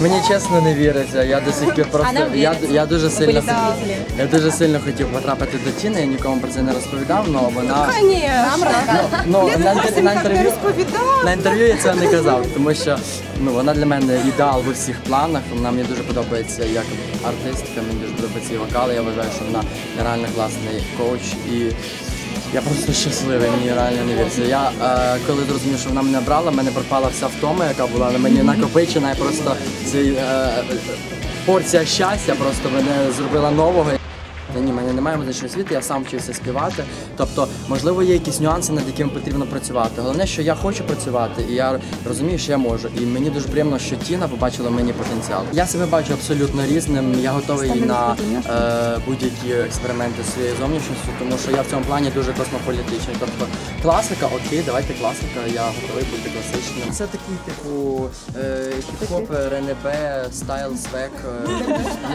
мені чесно не віриться. Я до сих пір просто нам я, віриться. я дуже сильно я дуже сильно хотів потрапити до Тіни, я нікому про це не розповідав, але вона ну, на, інтер- на інтерв'ю на інтерв'ю я цього не казав, тому що ну вона для мене ідеал в усіх планах. Вона мені дуже подобається як артистка, мені дуже подобається її вокал. Я вважаю, що вона реально класний коуч і. Я просто щасливий, мені реально не віриться. Я е, коли зрозумів, що вона мене брала, мене пропала вся втома, яка була на мені накопичена, і просто цей е, порція щастя просто мене зробила нового. Та ні, в мене немає музичної освіти, я сам вчився співати. Тобто, можливо, є якісь нюанси, над якими потрібно працювати. Головне, що я хочу працювати, і я розумію, що я можу. І мені дуже приємно, що Тіна побачила мені потенціал. Я себе бачу абсолютно різним. Я готовий на е, будь-які експерименти зі своєю зовнішністю, тому що я в цьому плані дуже космополітичний. Тобто, класика, окей, давайте класика, я готовий бути класичним. Це такий, типу, е, хіп-хоп, РНБ, стайл, свек, е,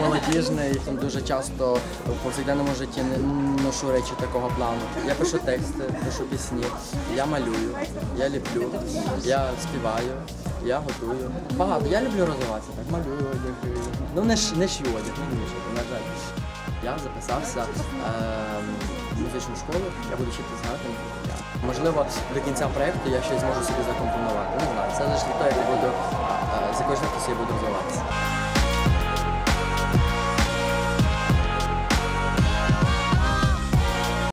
молодіжний. Там дуже часто повсякденному житті не ношу речі такого плану. Я пишу тексти, пишу пісні, я малюю, я ліплю, я співаю, я готую. Багато. Я люблю розвиватися, так малюю, одягаю. Ну не ш не шью одяг, не вмію на жаль. Я записався е, в музичну школу, я буду вчитися грати. Можливо, до кінця проєкту я щось зможу собі закомпонувати. Не знаю. Це залежить від того, як я буду, е, з якою швидкістю я буду розвиватися.